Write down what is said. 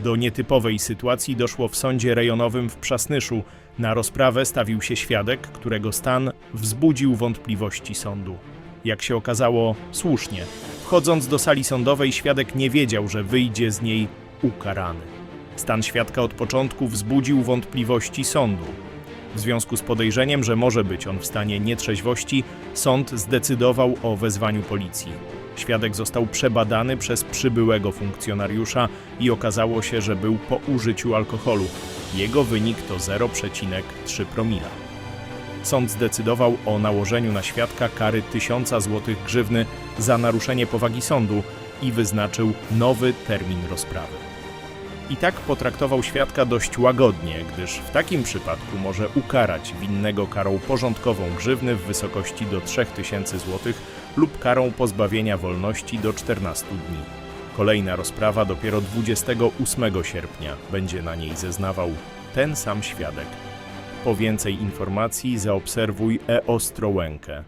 Do nietypowej sytuacji doszło w sądzie rejonowym w Przasnyszu. Na rozprawę stawił się świadek, którego stan wzbudził wątpliwości sądu. Jak się okazało, słusznie. Wchodząc do sali sądowej, świadek nie wiedział, że wyjdzie z niej ukarany. Stan świadka od początku wzbudził wątpliwości sądu. W związku z podejrzeniem, że może być on w stanie nietrzeźwości, sąd zdecydował o wezwaniu policji. Świadek został przebadany przez przybyłego funkcjonariusza i okazało się, że był po użyciu alkoholu. Jego wynik to 0,3 promila. Sąd zdecydował o nałożeniu na świadka kary 1000 zł grzywny za naruszenie powagi sądu i wyznaczył nowy termin rozprawy. I tak potraktował świadka dość łagodnie, gdyż w takim przypadku może ukarać winnego karą porządkową grzywny w wysokości do 3000 zł lub karą pozbawienia wolności do 14 dni. Kolejna rozprawa dopiero 28 sierpnia będzie na niej zeznawał ten sam świadek. Po więcej informacji zaobserwuj e-Ostrołękę.